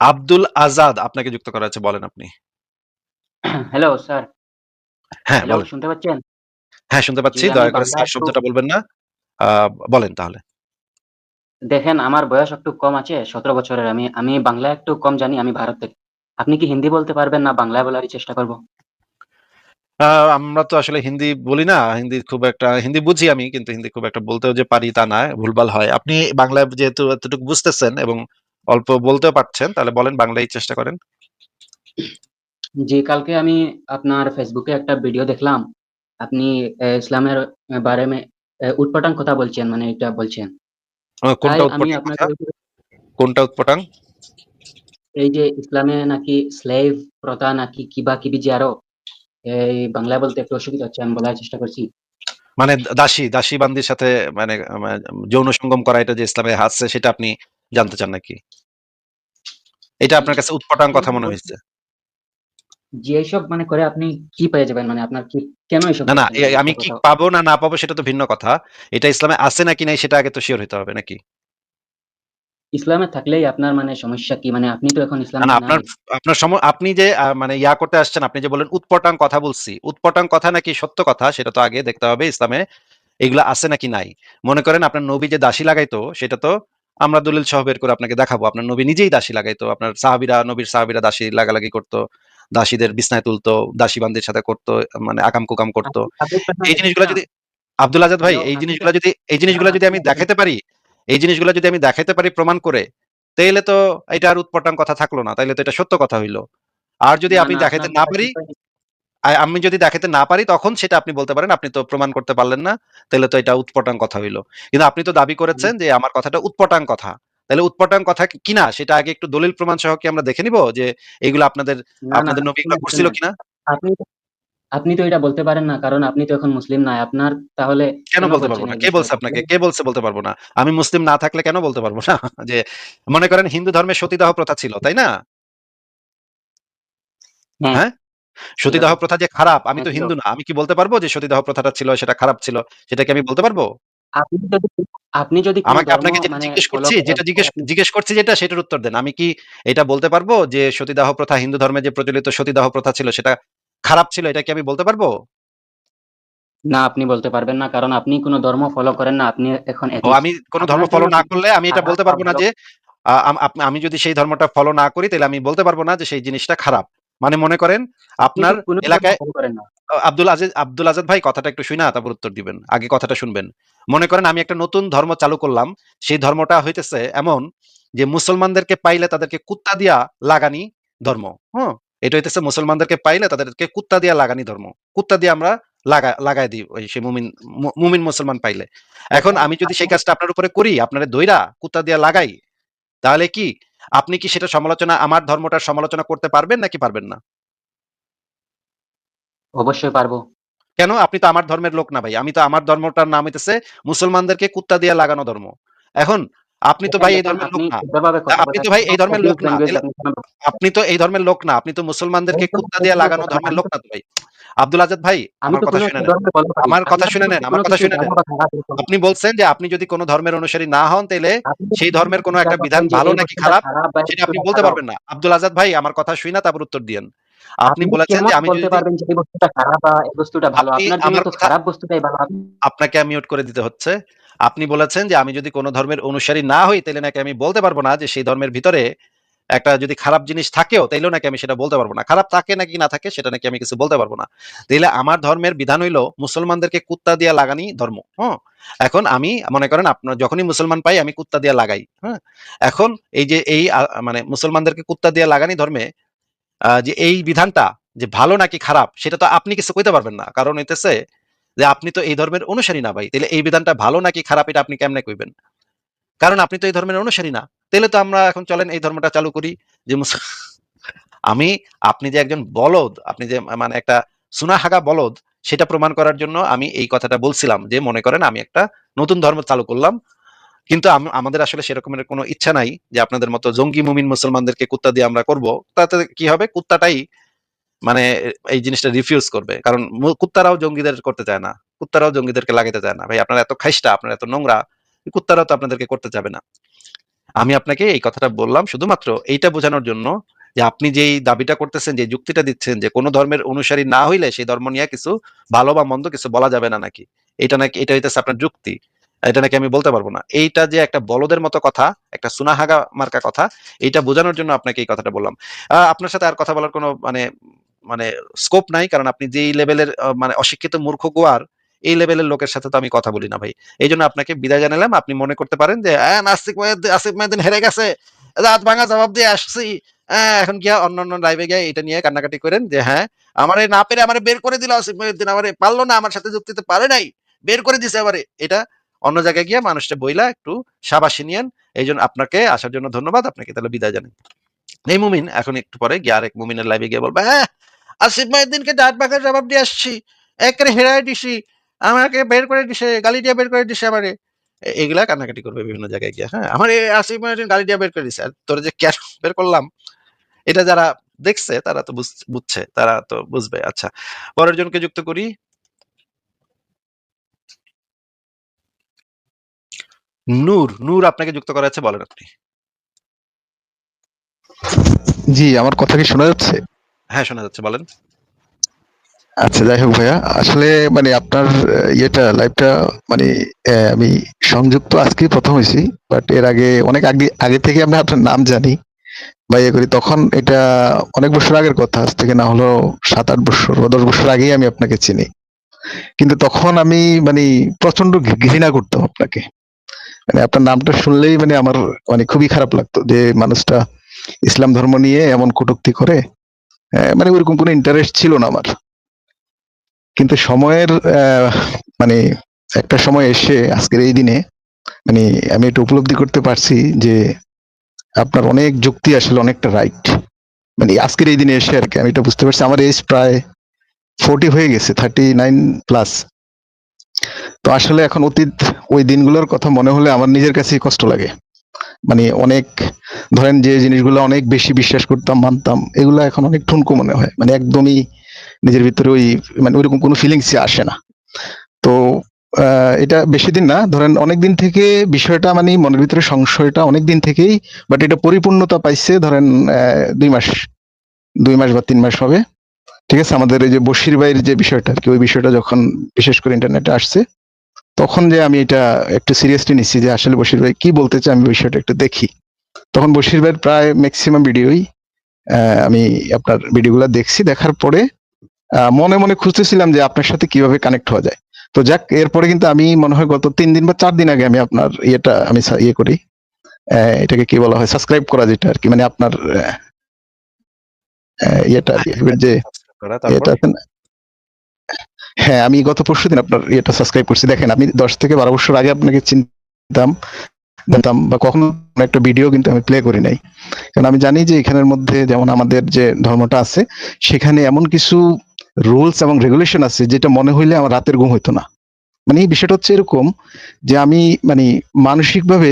আব্দুল আজাদ আপনাকে যুক্ত করা আছে বলেন আপনি। Hello sir. হ্যাঁ, বলেন। শুনতে পাচ্ছেন? হ্যাঁ, শুনতে পাচ্ছি। দয়া করে স্যার শব্দটা বলবেন না। বলেন তাহলে। দেখেন আমার বয়স একটু কম আছে ১৭ বছরের আমি। আমি বাংলা একটু কম জানি আমি ভারত থেকে। আপনি কি হিন্দি বলতে পারবেন না বাংলায় বলারই চেষ্টা করব? আমরা তো আসলে হিন্দি বলি না। হিন্দি খুব একটা হিন্দি বুঝি আমি কিন্তু হিন্দি খুব একটা বলতেও যে পারি তা না, ভুলভাল হয়। আপনি বাংলায় যেহেতু এতটুকু বুঝতেছেন এবং অল্প বলতেও পারছেন তাহলে বলেন বাংলায় চেষ্টা করেন। জি, কালকে আমি আপনার ফেসবুকে একটা ভিডিও দেখলাম। আপনি ইসলামের বারে মে উটপটাং কথা বলছেন মানে এটা বলছেন। কোনটা আমি উৎপটাং কোনটা উৎপটাং? এই যে ইসলামে নাকি স্লেভ প্রথা নাকি কিবা-কিবি যে আরও এই বাংলায় বলতে একটু অসুবিধা হচ্ছে। আমি বলার চেষ্টা করছি। মানে দাসী, দাসী বান্দির সাথে মানে যৌন সঙ্গম করা এটা যে ইসলামে আছে সেটা আপনি জানতে চান নাকি? এটা আপনার কাছে উৎপটাং কথা মনে হইছে? জি, এইসব মানে করে আপনি কি পেয়ে যাবেন? মানে আপনার কি কেন এসব না, না, আমি কি পাবো না, না পাবো সেটা তো ভিন্ন কথা। এটা ইসলামে আছে নাকি নাই সেটা আগে তো সিওর হইতে হবে নাকি? ইসলামে থাকলেই আপনার মানে সমস্যা কি? মানে আপনি তো এখন ইসলামে না আপনার আপনার আপনি যে মানে ইয়া করতে আসছেন, আপনি যে বললেন উৎপটাং কথা বলছি। উৎপটাং কথা নাকি সত্য কথা সেটা তো আগে দেখতে হবে ইসলামে এগুলা আছে নাকি নাই। মনে করেন আপনার নবী যে দাসী লাগাইতো সেটা তো আমরা দলিল সহ বের করে আপনাকে দেখাবো। আপনার নবী নিজেই দাসী লাগাইতো। আপনার সাহাবীরা নবীর সাহাবীরা দাসী লাগালাগি করত। দাসীদের বিছনায় তুলতো, দাসী বান্দির সাথে করতো মানে আকাম-কুকাম করত। আপনি তাদের কথা এই জিনিসগুলা যদি আব্দুল আজাদ ভাই এই তো যদি এই জিনিসগুলা যদি আমি দেখাতে পারি, এই জিনিসগুলা যদি আমি দেখাতে পারি প্রমাণ করে, তাইলে তো এটা আর উৎপটাং কথা থাকল না। তাইলে তো এটা সত্য কথা হইল আর যদি আমি না দেখাইতে না পারি, আমি যদি দেখাতে না পারি তখন সেটা আপনি বলতে পারেন আপনি তো প্রমাণ করতে পারলেন না। তাহলে তো এটা উৎপটাং কথা হইল কিন্তু আপনি তো দাবি করেছেন যে আমার কথাটা উৎপটাং কথা। তাইলে উৎপটাং কথা কিনা সেটা আগে একটু দলিল প্রমাণ সহ কি আমরা দেখে নিব যে এগুলা আপনাদের আপনাদের নবী এগুলা করছিল কিনা? আপনি আপনি তো এটা বলতে পারেন না। কারণ আপনি তো এখন মুসলিম নাই। আপনার তাহলে কেন বলতে পারব না? কে বলছে আপনাকে? কে বলছে বলতে পারব না? আমি মুসলিম না থাকলে কেন বলতে পারব না? যে মনে করেন হিন্দু ধর্মে সতীদাহ প্রথা ছিল, তাই না? হ্যাঁ, হ্যাঁ? সতীদাহ প্রথা যে খারাপ, আমি তো হিন্দু না। আমি কি বলতে পারব যে সতীদাহ প্রথাটা ছিল সেটা খারাপ ছিল? সেটা কি আমি বলতে পারব আপনি যদি আপনি যদি আমাকে আপনাকে যেটা মানে জিজ্ঞেস করছি, যেটা জিজ্ঞেস জিজ্ঞেস করছি যেটা সেটার উত্তর দেন। আমি কি এটা বলতে পারব যে সতীদাহ প্রথা হিন্দু ধর্মে যে প্রচলিত সতীদাহ প্রথা ছিল সেটা খারাপ ছিল এটা কি আমি বলতে পারব? না, আপনি বলতে পারবেন না। কারণ আপনি কোন ধর্ম ফলো করেন না। আপনি এখন আমি কোন ধর্ম ফলো না করলে আমি এটা বলতে পারব না যে আমি যদি সেই ধর্মটা ফলো না করি তাহলে আমি বলতে পারব না যে সেই জিনিসটা খারাপ। মানে মনে করেন আপনার এলাকায়। আব্দুল আজিজ আব্দুল আজাদ ভাই কথাটা একটু শুইনা তারপর উত্তর দিবেন। আগে কথাটা শুনবেন। মনে করেন আমি একটা নতুন ধর্ম চালু করলাম। সেই ধর্মটা হইতেছে এমন যে মুসলমানদেরকে পাইলে তাদেরকে কুত্তা দিয়া লাগানি ধর্ম। হুম? এটা হইতেছে মুসলমানদেরকে পাইলে তাদেরকে কুত্তা দিয়া লাগানি ধর্ম। কুত্তা দিয়ে আমরা লাগা লাগাই দিই ওই সে মুমিন মুমিন মুসলমান পাইলে। এখন আমি যদি সেই কাজটা আপনার উপরে করি, আপনারে দইরা কুত্তা দিয়া লাগাই, তাহলে কি আপনি কি সেটা সমালোচনা আমার ধর্মটার সমালোচনা করতে পারবেন নাকি পারবেন না? অবশ্যই পারব। কেন? আপনি তো আমার ধর্মের লোক না ভাই। আমি তো আমার ধর্মটার নাম হইতেছে মুসলমানদেরকে কুত্তা দিয়ে লাগানো ধর্ম। এখন আপনি তো ভাই এই ধর্মের লোক না। আপনি তো ভাই এই ধর্মের লোক না। আপনি তো এই ধর্মের লোক না। আপনি তো মুসলমানদেরকে কুত্তা দিয়ে লাগানো ধর্মের লোক না তো ভাই। আব্দুল আজাদ ভাই আমার কথা শুনে নেন। আমার কথা শুনে নেন, আমার কথা শুনে নেন। আপনি বলছেন যে আপনি যদি কোন ধর্মের অনুসারী না হন যদি সেই ধর্মের কোন একটা বিধান ভালো নাকি খারাপ সেটা আপনি বলতে পারবেন না। আব্দুল আজাদ ভাই আমার কথা শুইনা তারপর উত্তর দিয়েন। আপনি বলেছেন যে আমি বলতে যদি পারবেন যে এই বস্তুটা খারাপ বা এই বস্তুটা ভালো? আপনার জন্য তো খারাপ বস্তুটাই ভালো। আপনি আপনাকে মিউট করে দিতে হচ্ছে। আপনি বলেছেন যে আমি যদি কোন ধর্মের অনুসারী না হই তাহলে নাকি আমি বলতে পারব না যে সেই ধর্মের ভিতরে একটা যদি খারাপ জিনিস থাকেও, তাইলেও নাকি আমি সেটা বলতে পারব না। খারাপ থাকে নাকি না থাকে, সেটা নাকি আমি কিছু বলতে পারব না। তাইলে আমার ধর্মের বিধান হইল, মুসলমানদেরকে কুত্তা দিয়া লাগানি ধর্ম। হুম? এখন আমি, মনে করেন আপনার, যখনই মুসলমান পাই, আমি কুত্তা দিয়া লাগাই। হ্যাঁ? এখন এই যে এই মানে মুসলমানদেরকে কুত্তা দিয়া লাগানি ধর্মে যে এই বিধানটা, যে ভালো নাকি খারাপ, সেটা তো আপনি কিছু কইতে পারবেন না। কারণ হইতেছে যে আপনি তো এই ধর্মের অনুসারী না ভাই। তাহলে এই বিধানটা ভালো নাকি খারাপ, এটা আপনি কেমনে কইবেন? কারণ আপনি তো এই ধর্মের অনুসারী না। তাহলে তো আমরা এখন চলেন এই ধর্মটা চালু করি যে আমি আপনি যে একজন বলদ, আপনি যে মানে একটা সুনাহাগা বলদ সেটা প্রমাণ করার জন্য আমি এই কথাটা বলছিলাম যে মনে করেন আমি একটা নতুন ধর্ম চালু করলাম। কিন্তু আমাদের আসলে সেরকমের কোনো ইচ্ছা নাই যে আপনাদের মতো জঙ্গি মুমিন মুসলমানদেরকে কুত্তা দিয়ে আমরা করব। তাতে কি হবে? কুত্তাটাই মানে এই জিনিসটা রিফিউজ করবে। কারণ কুত্তারাও জঙ্গিদের করতে চায় না। কুত্তারাও জঙ্গিদেরকে লাগাতে চায় না। ভাই আপনারা এত খাইস্টা, আপনারা এত নোংরা, কুত্তারাও তো আপনাদেরকে করতে চাবে না। আমি আপনাকে এই কথাটা বললাম শুধুমাত্র এইটা বোঝানোর জন্য যে আপনি যেই দাবিটা করতেছেন, যে যুক্তিটা দিচ্ছেন যে কোন ধর্মের অনুসারী না হইলে সেই ধর্ম নিয়ে কিছু ভালো বা মন্দ কিছু বলা যাবে না নাকি? এটা নাকি এটা হইতেছে আপনার যুক্তি। এটা নাকি আমি বলতে পারব না। এইটা যে একটা বলদের মতো কথা, একটা সুনাহাগা মার্কা কথা, এইটা বোঝানোর জন্য আপনাকে এই কথাটা বললাম। আপনার সাথে আর কথা বলার কোনো মানে মানে স্কোপ নাই। কারণ আপনি যেই লেভেলের মানে অশিক্ষিত মূর্খ গোয়ার, এই লেভেলের লোকের সাথে তো আমি কথা বলি না ভাই। এই জন্য আপনাকে বিদায় জানালাম। আপনি মনে করতে পারেন যে, "অ্যা নাস্তিক আসিফ মহিউদ্দিন হেরে গেছে। দাঁত ভাঙা জবাব দিয়ে আসছি। অ্যা এখন গিয়া অন্য লাইভে গিয়ে এটা নিয়ে কান্নাকাটি করেন যে, হ্যাঁ, আমারে না পেরে আমারে বের করে দিল আসিফ মহিউদ্দিন। আমারে পারল না, আমার সাথে যুক্তি দিতে পারে নাই। বের করে দিছে আমারে।" এটা অন্য জায়গায় গিয়ে মানুষটা বইলা একটু শাবাশি নিয়েন। এই জন্য আপনাকে আসার জন্য ধন্যবাদ। আপনাকে তাহলে বিদায় জানাই। এই মুমিন এখন একটু পরে গিয়ে আরেক মুমিনের লাইভে গিয়ে বলবে, "হ্যাঁ, আসিফ মহিউদ্দিনকে দাঁত ভাঙা জবাব দিয়ে আসছি। এক্কারে হেরায় দিছি। আমাকে বের করে দিছে। গালি দিয়ে বের করে দিছে আমারে।" এগুলা কান্নাকাটি করবে বিভিন্ন জায়গায় গিয়ে, হ্যাঁ? "আমারে আসিফ মহিউদ্দিন গালি দিয়ে বের করে দিছে। আর তোরে যে কেন বের করলাম?" এটা যারা দেখছে তারা তো বুঝছে। তারা তো বুঝবে। আচ্ছা, পরের জনকে যুক্ত করি। নূর, নূর আপনাকে যুক্ত করা আছে বলেন আপনি। জি, আমার কথা কি শোনা যাচ্ছে? হ্যাঁ, শোনা যাচ্ছে বলেন। আচ্ছা যাই হোক ভাইয়া। আসলে মানে আপনার ইয়েটা লাইভটা মানে আমি সংযুক্ত আজকেই প্রথম হয়েছি বাট এর আগে অনেক আগে আগে থেকে আমি আপনার নাম জানি, বা ইয়ে করি। তখন এটা অনেক বছর আগের কথা। আজ থেকে না হলেও ৭-৮ বছর বা ১০ বছর আগেই আমি আপনাকে চিনি। কিন্তু তখন আমি মানে প্রচণ্ড ঘৃণা করতাম আপনাকে। মানে আপনার নামটা শুনলেই মানে আমার মানে খুবই খারাপ লাগতো যে মানুষটা ইসলাম ধর্ম নিয়ে এমন কটূক্তি করে। মানে ওইরকম কোনো ইন্টারেস্ট ছিল না আমার। কিন্তু সময়ের মানে একটা সময় এসে আজকের এই দিনে মানে আমি এটা উপলব্ধি করতে পারছি যে আপনার অনেক যুক্তি আসলে অনেকটা রাইট। মানে আজকের এই দিনে এসে আর কি আমি এটা বুঝতে পারছি। আমার এজ প্রায় 40 হয়ে গেছে, 39 প্লাস। তো আসলে এখন অতীত ওই দিনগুলোর কথা মনে হলে আমার নিজের কাছেই কষ্ট লাগে। মানে অনেক ধরেন যে জিনিসগুলো অনেক বেশি বিশ্বাস করতাম, মানতাম, এগুলা এখন অনেক ঠুনকো মনে হয়। মানে একদমই নিজের ভিতরে ওই মানে ঐরকম কোনো ফিলিংসই আসে না। তো এটা বেশি দিন না। ধরেন অনেক দিন থেকে বিষয়টা মানে মনের ভিতরে সংশয়টা অনেক দিন থেকেই বাট এটা পরিপূর্ণতা পাইছে ধরেন দুই মাস দুই মাস বা তিন মাস হবে। ঠিক আছে? আমাদের এই যে বশির ভাইয়ের যে বিষয়টা আরকি ওই বিষয়টা যখন বিশেষ করে ইন্টারনেটে আসছে, তখন যে আমি এটা একটু সিরিয়াসলি নিচ্ছি যে আসলে বশির ভাই কি বলতে চাই আমি বিষয়টা একটু দেখি। তখন বশির ভাইয়ের প্রায় ম্যাক্সিমাম ভিডিওই আমি আপনার ভিডিওগুলো দেখছি। দেখার পরে মনে, মনে খুঁজতেছিলাম যে আপনার সাথে কীভাবে কানেক্ট হওয়া যায়। তো যাক এরপরে কিন্তু আমি মনে হয় গত তিন দিন বা চার দিন আগে আমি আপনার ইয়েটা আমি ইয়ে করি। এটাকে কি বলা হয়? সাবস্ক্রাইব করা যেটা আর কি মানে আপনার ইয়েটা হ্যাঁ, যে? হ্যাঁ, আমি গত পরশুদিন আপনার ইয়েটা সাবস্ক্রাইব করছি। দেখেন আমি ১০ থেকে ১২ বছর আগে আপনাকে চিনতাম, জানতাম বা কখনো একটা ভিডিও কিন্তু আমি প্লে করি নাই। কারণ আমি জানি যে এখানের মধ্যে যেমন আমাদের যে ধর্মটা আছে, সেখানে এমন কিছু রুলস এবং রেগুলেশন আছে যেটা মনে হইলে আমার রাতের ঘুম হইতো না। মানে এই বিষয়টা হচ্ছে এরকম যে আমি মানি মানসিকভাবে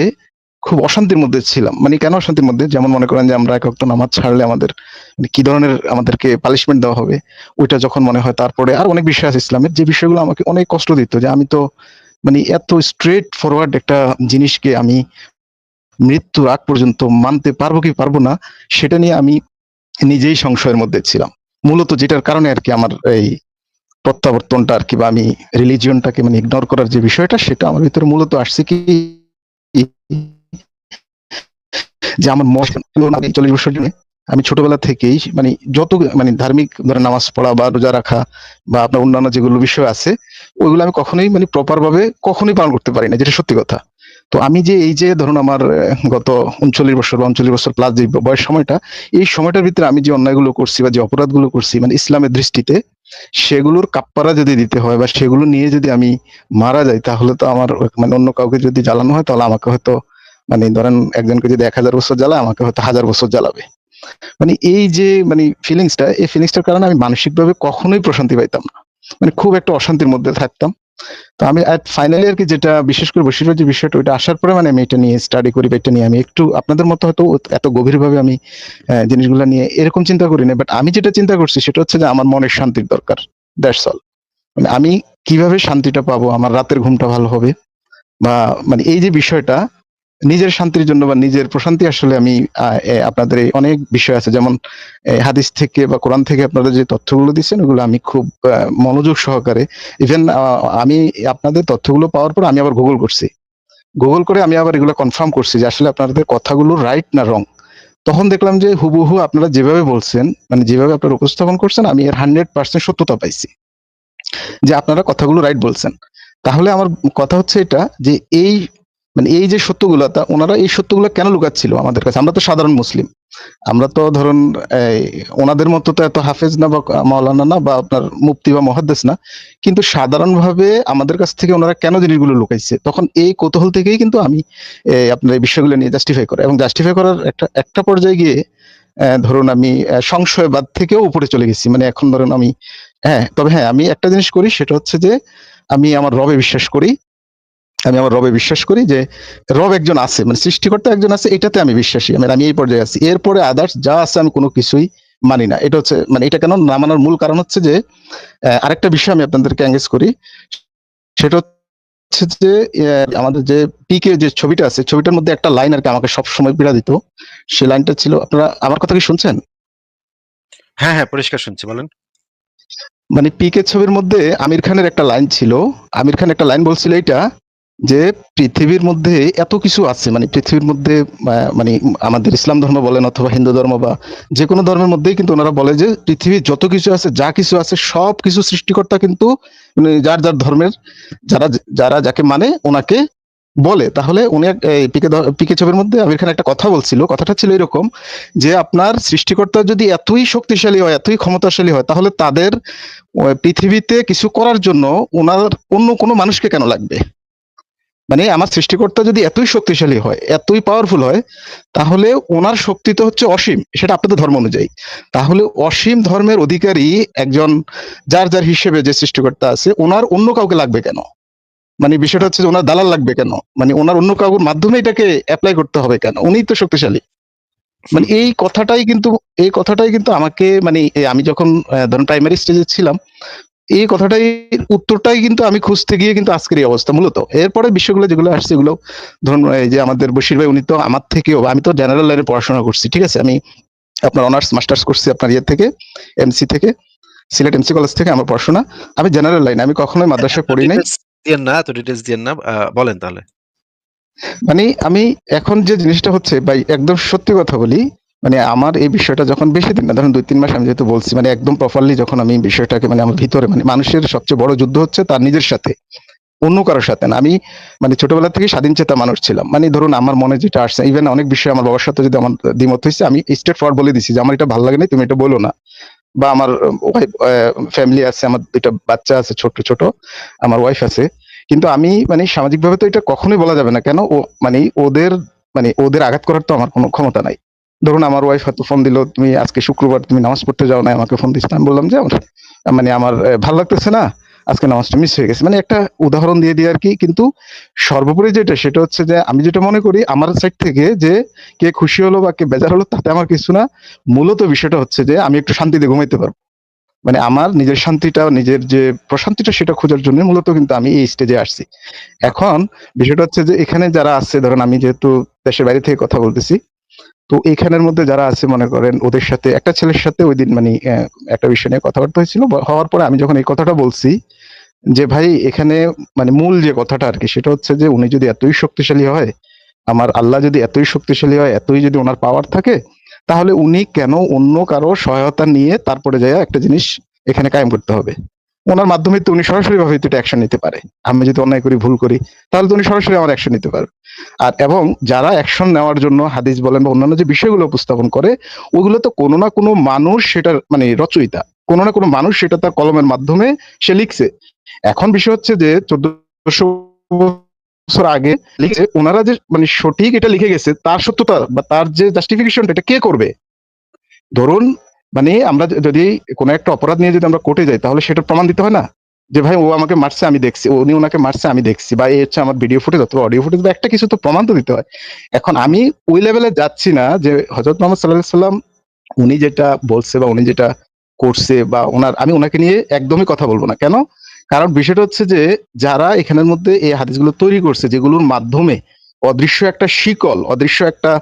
খুব অশান্তির মধ্যে ছিলাম। মানে কেন অশান্তির মধ্যে? যেমন মনে করেন যে আমরা এক ওয়াক্ত নামাজ ছাড়লে আমাদের মানে কি ধরনের আমাদেরকে পানিশমেন্ট দেওয়া হবে, ওইটা যখন মনে হয় তারপরে আর অনেক বিষয় আছে ইসলামের যে বিষয়গুলো আমাকে অনেক কষ্ট দিত যে আমি তো মানে এত স্ট্রেট ফরওয়ার্ড একটা জিনিসকে আমি মৃত্যুর আগ পর্যন্ত মানতে পারব কি পারব না সেটা নিয়ে আমি নিজেই সংশয়ের মধ্যে ছিলাম। মূলত যেটার কারণে আর কি আমার এই প্রত্যাবর্তনটা আর কি বা আমি রিলিজিয়নটাকে মানে ইগনোর করার যে বিষয়টা সেটা আমার ভিতরে মূলত আসছে কি যে আমার ৪০ বছর জন্য আমি ছোটবেলা থেকেই মানে যত মানে ধার্মিক ধরে নামাজ পড়া বা রোজা রাখা বা আপনার অন্যান্য যেগুলো বিষয় আছে, ওইগুলো আমি কখনোই মানে প্রপার ভাবে কখনোই পালন করতে পারি না। যেটা সত্যি কথা। তো আমি যে এই যে ধরুন আমার গত ৩৯ বছর বা ৩৯ বছর প্লাস যে বয়স সময়টা, এই সময়টার ভিতরে আমি যে অন্যায়গুলো করছি বা যে অপরাধগুলো করছি মানে ইসলামের দৃষ্টিতে, সেগুলোর কাপ্পারা যদি দিতে হয় বা সেগুলো নিয়ে যদি আমি মারা যাই তাহলে তো আমার মানে অন্য কাউকে যদি জ্বালানো হয় তাহলে আমাকে হয়তো মানে ধরেন একজনকে যদি ১০০০ বছর জ্বালায় আমাকে হয়তো হাজার বছর জ্বালাবে। মানে এই যে মানে ফিলিংসটা, এই ফিলিংসটার কারণে আমি মানসিকভাবে কখনোই প্রশান্তি পাইতাম না। মানে খুব একটা অশান্তির মধ্যে থাকতাম। তো আমি ফাইনালি আর কি যেটা বিশেষ করে বসির যে বিষয়টা, ওইটা আসার পরে মানে আমি এটা নিয়ে স্টাডি করি বা এটা নিয়ে আমি একটু আপনাদের মতো হয়তো এত গভীরভাবে আমি জিনিসগুলো নিয়ে এরকম চিন্তা করি না বাট আমি যেটা চিন্তা করছি সেটা হচ্ছে যে আমার মনের শান্তির দরকার। That's all. মানে আমি কীভাবে শান্তিটা পাবো? আমার রাতের ঘুমটা ভালো হবে, বা মানে এই যে বিষয়টা নিজের শান্তির জন্য বা নিজের প্রশান্তি আসলে আমি আপনাদের অনেক বিষয় আছে। যেমন হাদিস থেকে বা কোরআন থেকে আপনারা যে তথ্যগুলো দিচ্ছেন, ওগুলো আমি খুব মনোযোগ সহকারে ইভেন আমি আপনাদের তথ্যগুলো পাওয়ার পর আমি আবার গুগল করছি। গুগল করে আমি আবার এগুলো কনফার্ম করছি যে আসলে আপনাদের কথাগুলো রাইট না রং তখন দেখলাম যে হুবহু আপনারা যেভাবে বলছেন মানে যেভাবে আপনারা উপস্থাপন করছেন, আমি এর হান্ড্রেড পার্সেন্ট সত্যতা পাইছি। যে আপনারা কথাগুলো রাইট বলছেন। তাহলে আমার কথা হচ্ছে এটা যে এই মানে এই যে সত্যগুলো, তা ওনারা এই সত্যগুলো কেন লুকাচ্ছিল আমাদের কাছে? আমরা তো সাধারণ মুসলিম। আমরা তো ধরুন ওনাদের মতো তো এত হাফেজ না বা মাওলানা না বা আপনার মুফতি বা মহাদ্দেশ না। কিন্তু সাধারণভাবে আমাদের কাছ থেকে ওনারা কেন জিনিসগুলো লুকাইছে? তখন এই কৌতূহল থেকেই কিন্তু আমি আপনার এই বিষয়গুলো নিয়ে জাস্টিফাই করা। এবং জাস্টিফাই করার একটা একটা পর্যায়ে গিয়ে ধরুন আমি সংশয়বাদ থেকেও উপরে চলে গেছি। মানে এখন ধরুন আমি হ্যাঁ তবে হ্যাঁ আমি একটা জিনিস করি, সেটা হচ্ছে যে, আমি আমার রবে বিশ্বাস করি। আমি আমার রবে বিশ্বাস করি যে রব একজন আছে মানে সৃষ্টিকর্তা একজন আছে এটাতে আমি বিশ্বাসী। আমি আমি এই পর্যায়ে আছি। এরপরে আদার্স যা আছে আমি কোনো কিছুই মানি না। এটা হচ্ছে মানে এটা কেন না মানার মূল কারণ হচ্ছে যে আরেকটা বিষয় আমি আপনাদেরকে এঙ্গেজ করি। সেটা হচ্ছে যে আমাদের যে পিকে যে ছবিটা আছে ছবিটার মধ্যে একটা লাইন আর কি আমাকে সবসময় পীড়া দিত। সে লাইনটা ছিল আপনারা আমার কথা কি শুনছেন? হ্যাঁ হ্যাঁ পরিষ্কার শুনছি বলেন। মানে পিকে ছবির মধ্যে আমির খানের একটা লাইন ছিল। আমির খান একটা লাইন বলছিল এটা যে পৃথিবীর মধ্যে এত কিছু আছে মানে পৃথিবীর মধ্যে মানে আমাদের ইসলাম ধর্ম বলেন অথবা হিন্দু ধর্ম বা যে কোনো ধর্মের মধ্যেই কিন্তু ওনারা বলে যে পৃথিবীর যত কিছু আছে, যা কিছু আছে, সব কিছু সৃষ্টিকর্তা কিন্তু মানে যার যার ধর্মের, যারা যারা যাকে মানে ওনাকে বলে। তাহলে উনি পিকে পিকে ছবির মধ্যে আমির খান একটা কথা বলছিল, কথাটা ছিল এরকম যে আপনার সৃষ্টিকর্তা যদি এতই শক্তিশালী হয়, এতই ক্ষমতাশালী হয়, তাহলে তাদের পৃথিবীতে কিছু করার জন্য ওনার অন্য কোনো মানুষকে কেন লাগবে? মানে আমার সৃষ্টিকর্তা যদি এতই শক্তিশালী হয় এতই পাওয়ারফুল হয় তাহলে ওনার শক্তি তো হচ্ছে অসীম সেটা আপনাদের ধর্ম অনুযায়ী। তাহলে অসীম ধর্মের অধিকারী একজন যার যার হিসেবে যে সৃষ্টিকর্তা আছে ওনার অন্য কাউকে লাগবে কেন? মানে বিষয়টা হচ্ছে যে ওনার দালাল লাগবে কেন? মানে ওনার অন্য কাউর মাধ্যমে এটাকে অ্যাপ্লাই করতে হবে কেন? উনিই তো শক্তিশালী। মানে এই কথাটাই কিন্তু এই কথাটাই কিন্তু আমাকে মানে আমি যখন ধরুন প্রাইমারি স্টেজে ছিলাম এই কথাটাই উত্তরটাই কিন্তু আমি খুঁজতে গিয়ে কিন্তু আজকের এই অবস্থা মূলত। এরপরে বিষয়গুলো যেগুলো আসছে এগুলো ধরুন এই যে আমাদের বশির ভাই উনি তো আমার থেকেও আমি তো জেনারেল লাইনে পড়াশোনা করছি ঠিক আছে? আমি আপনার অনার্স মাস্টার্স করছি আপনার ইয়ে থেকে এমসি থেকে সিলেট এমসি কলেজ থেকে আমার পড়াশোনা। আমি জেনারেল লাইন আমি কখনোই মাদ্রাসায় পড়ি নাই। দিয়েন না এত ডিটেলস দিয়েন না বলেন তাহলে। মানে আমি এখন যে জিনিসটা হচ্ছে ভাই একদম সত্যি কথা বলি মানে আমার এই বিষয়টা যখন বেশি দিন না, ধরুন দুই, তিন মাস আমি যেহেতু বলছি মানে একদম প্রপারলি যখন আমি বিষয়টাকে মানে আমার ভিতরে মানে মানুষের সবচেয়ে বড় যুদ্ধ হচ্ছে তার নিজের সাথে, অন্য কারোর সাথে না। আমি মানে ছোটবেলা থেকে স্বাধীন চেতা মানুষ ছিলাম। মানে ধরুন আমার মনে যেটা আসছে ইভেন অনেক বিষয় আমার বাবার সাথে যদি আমার দ্বিমত হয়েছে, আমি স্টেট ফরওয়ার্ড বলে দিছি যে, আমার এটা ভালো লাগে না তুমি এটা বলো না। বা আমার ফ্যামিলি আছে, আমার দুইটা বাচ্চা আছে ছোট ছোট, আমার ওয়াইফ আছে। কিন্তু আমি মানে সামাজিকভাবে তো এটা কখনোই বলা যাবে না। কেন? ও মানে ওদের মানে ওদের আঘাত করার তো আমার কোনো ক্ষমতা নাই। ধরুন আমার ওয়াইফ হয়তো ফোন দিল, তুমি আজকে শুক্রবার তুমি নামাজ পড়তে যাও না আমাকে ফোন দিচ্ছে আমি বললাম, যে মানে আমার ভালো লাগতেছে না, আজকে নামাজটা মিস হয়ে গেছে। মানে একটা উদাহরণ দিয়ে দিয়ে আর কি, কিন্তু সর্বোপরি যেটা, সেটা হচ্ছে যে, আমি যেটা মনে করি, আমার সাইড থেকে যে কে খুশি হলো বা কে বেজার হলো, তাতে আমার কিছু না। মূলত বিষয়টা হচ্ছে যে, আমি একটু শান্তিতে ঘুমাইতে পারব। মানে আমার নিজের শান্তিটা, নিজের যে প্রশান্তিটা, সেটা খোঁজার জন্য মূলত কিন্তু আমি এই স্টেজে আসছি। এখন বিষয়টা হচ্ছে যে, এখানে যারা আছে, ধরেন আমি যেহেতু দেশের বাইরে থেকে কথা বলতেছি তো এখানের মধ্যে যারা আছে, মনে করেন, ওদের সাথে, একটা ছেলের সাথে ওই দিন মানে একটা বিষয় নিয়ে কথাবার্তা হয়েছিল। হওয়ার পরে আমি যখন এই কথাটা বলছি, যে ভাই, এখানে মানে মূল যে কথাটা আর কি, সেটা হচ্ছে যে উনি যদি এতই শক্তিশালী হয়, আমার আল্লাহ যদি এতই শক্তিশালী হয়, এতই যদি ওনার পাওয়ার থাকে, তাহলে উনি কেন অন্য কারও সহায়তা নিয়ে তারপরে যায় একটা জিনিস এখানে কায়েম করতে হবে? ওনার মাধ্যমে তো উনি সরাসরি ভাবে এটা অ্যাকশন নিতে পারে। আমি যদি অন্যায় করি, ভুল করি, তাহলে তো উনি সরাসরি আমার অ্যাকশন নিতে পারবে। আর এবং যারা অ্যাকশন নেওয়ার জন্য হাদিস বলেন বা অন্যান্য যে বিষয়গুলো উপস্থাপন করে, ওগুলো তো কোনো না কোনো মানুষ সেটার মানে রচয়িতা। কোনো না কোনো মানুষ সেটা তার কলমের মাধ্যমে সে লিখছে। এখন বিষয় হচ্ছে যে চোদ্দশো বছর আগে লিখে ওনারা যে মানে সঠিক এটা লিখে গেছে, তার সত্যতা বা তার যে জাস্টিফিকেশনটা এটা কে করবে? ধরুন মানে আমরা যদি কোনো একটা অপরাধ নিয়ে যদি আমরা কোর্টে যাই, তাহলে সেটা প্রমাণ দিতে হয় না? যে ভাই, ও আমাকে মারছে, আমি দেখছি। উনি ওনাকে মারছে, আমি দেখছি। বা এই হচ্ছে আমার ভিডিও ফুটেজ অথবা অডিও ফুটেজ বা একটা কিছু তো প্রমাণ তো দিতে হয়। এখন আমি ওই লেভেলে যাচ্ছি না যে হজরত মোহাম্মদ সাল্লাহ সাল্লাম উনি যেটা বলছে বা উনি যেটা করছে বা ওনার, আমি ওনাকে নিয়ে একদমই কথা বলব না। কেন? কারণ বিষয়টা হচ্ছে যে যারা এখানের মধ্যে এই হাদিসগুলো তৈরি করছে, যেগুলোর মাধ্যমে অদৃশ্য একটা শিকল, অদৃশ্য একটা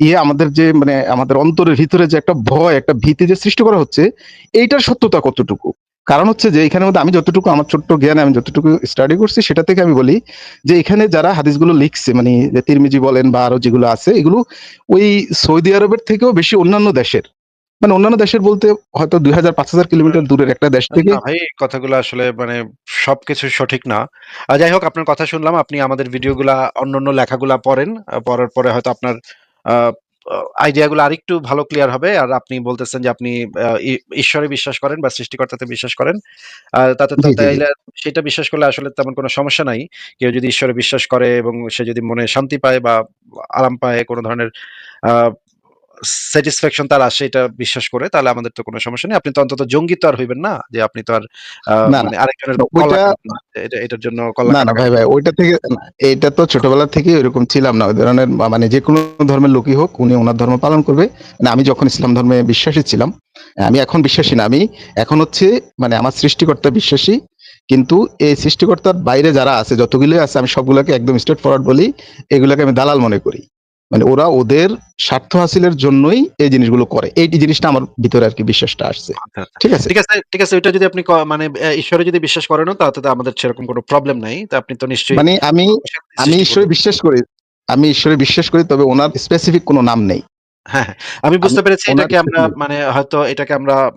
ইয়ে আমাদের যে মানে আমাদের অন্তরের ভিতরে যে একটা ভয় একটা ভীতি যে সৃষ্টি করা হচ্ছে এইটার সত্যতা কতটুকু? কারণ হচ্ছে যে এখানে মধ্যে আমি যতটুকু আমার ছোট্ট জ্ঞানে আমি যতটুকু স্টাডি করছি সেটা থেকে আমি বলি যে এখানে যারা হাদিসগুলো লিখছে মানে তিরমিজি বলেন বা আরও যেগুলো আছে এগুলো ওই সৌদি আরবের থেকেও বেশি অন্যান্য দেশের। মানে অন্যান্য দেশের বলতে হয়তো দুই হাজার পাঁচ হাজার কিলোমিটার দূরের একটা দেশ থেকে ভাই কথাগুলো আসলে মানে সবকিছু সঠিক না। যাই হোক আপনার কথা শুনলাম আপনি আমাদের ভিডিওগুলা অন্যান্য লেখাগুলা পড়েন পড়ার পরে হয়তো আপনার আইডিয়াগুলো আরেকটু ভালো ক্লিয়ার হবে। আর আপনি বলতেছেন যে আপনি ঈশ্বরে বিশ্বাস করেন বা সৃষ্টিকর্তাতে বিশ্বাস করেন। তাতে তো। তাইলে সেটা বিশ্বাস করলে আসলে তেমন কোনো সমস্যা নাই। কেউ যদি ঈশ্বরে বিশ্বাস করে এবং সে যদি মনে শান্তি পায় বা আরাম পায় কোনো ধরনের স্যাটিসফ্যাকশন তার আসে এটা বিশ্বাস করে তাহলে আমাদের তো কোনো সমস্যা নেই আপনি তো অন্তত জঙ্গি তো আর হইবেন না যে আপনি তো আর না, না। মানে আরেকজনের না। এটার জন্য না না ভাই ভাই ওইটা থেকে এটা তো ছোটবেলা থেকে এরকম ছিলাম না ওই ধরনের মানে যে কোনো ধর্মের লোকই হোক উনি ওনার ধর্ম পালন করবে মানে আমি যখন ইসলাম ধর্মে বিশ্বাসী ছিলাম আমি এখন বিশ্বাসী না আমি এখন হচ্ছে মানে আমার সৃষ্টিকর্তা বিশ্বাসী কিন্তু এই সৃষ্টিকর্তার বাইরে যারা আছে যতগুলোই আছে আমি সবগুলোকে একদম স্ট্রেট ফরওয়ার্ড বলি এগুলোকে আমি দালাল মনে করি মানে ওরা ওদের স্বার্থ হাসিলের জন্যই এই জিনিসগুলো করে। এই জিনিসটা আমার ভিতরে আর কি বিশ্বাসটা আসছে। আচ্ছা, আচ্ছা। ঠিক আছে? ঠিক আছে ঠিক আছে ওইটা যদি আপনি মানে ঈশ্বরে যদি বিশ্বাস করেন তাহলে তো আমাদের সেরকম কোনো প্রবলেম নাই। তা আপনি তো নিশ্চয়ই মানে আমি আমি ঈশ্বরে বিশ্বাস করি। আমি ঈশ্বরে বিশ্বাস করি তবে ওনার স্পেসিফিক কোনো নাম নেই। হ্যাঁ হ্যাঁ। আমি বুঝতে পেরেছি ওনার এটাকে আমরা মানে হয়তো এটাকে আমরা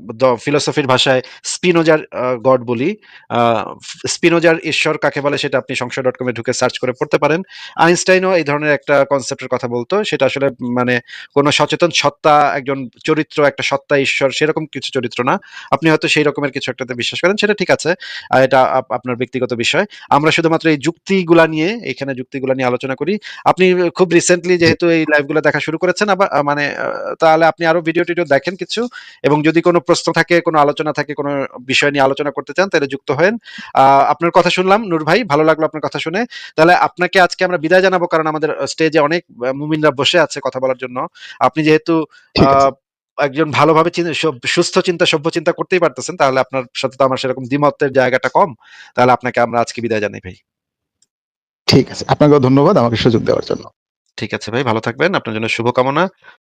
ফিলোসফির ভাষায় স্পিনোজার গড বলি। স্পিনোজার ঈশ্বর কাকে বলে সেটা আপনি সংশয় ডট কমে ঢুকে সার্চ করে পড়তে পারেন। আইনস্টাইনও এই ধরনের একটা কনসেপ্টের কথা বলতো। সেটা আসলে মানে কোনো সচেতন সত্তা একজন চরিত্র একটা সত্তা ঈশ্বর সেরকম কিছু চরিত্র না। আপনি হয়তো সেই রকমের কিছু একটাতে বিশ্বাস করেন সেটা ঠিক আছে। এটা আপ- আপনার ব্যক্তিগত বিষয়। আমরা শুধুমাত্র এই যুক্তিগুলা নিয়ে এখানে যুক্তিগুলা নিয়ে আলোচনা করি। আপনি খুব রিসেন্টলি যেহেতু এই লাইভগুলো দেখা শুরু করেছেন আবার মানে আহ, তাহলে আপনি আরও ভিডিও টিডিও দেখেন কিছু। এবং যদি কোনো প্রশ্ন থাকে কোনো আলোচনা থাকে কোনো বিষয় নিয়ে আলোচনা করতে চান তাহলে যুক্ত হন আপনার কথা শুনলাম নূর ভাই ভালো লাগল আপনার কথা শুনে। তাহলে আপনাকে আজকে আমরা বিদায় জানাব কারণ আমাদের স্টেজে অনেক মুমিনরা বসে আছে কথা বলার জন্য। আপনি যেহেতু একজন ভালোভাবে সুস্থ চিন্তা সভ্য চিন্তা করতেই পারতেছেন তাহলে আপনার সাথে তো আমার সেরকম দ্বিমতের জায়গাটা কম। তাহলে আপনাকে আমরা আজকে বিদায় জানাই ভাই। ঠিক আছে। আপনাকেও ধন্যবাদ আমাকে সুযোগ দেওয়ার জন্য। ঠিক আছে ভাই ভালো থাকবেন। আপনার জন্য শুভকামনা।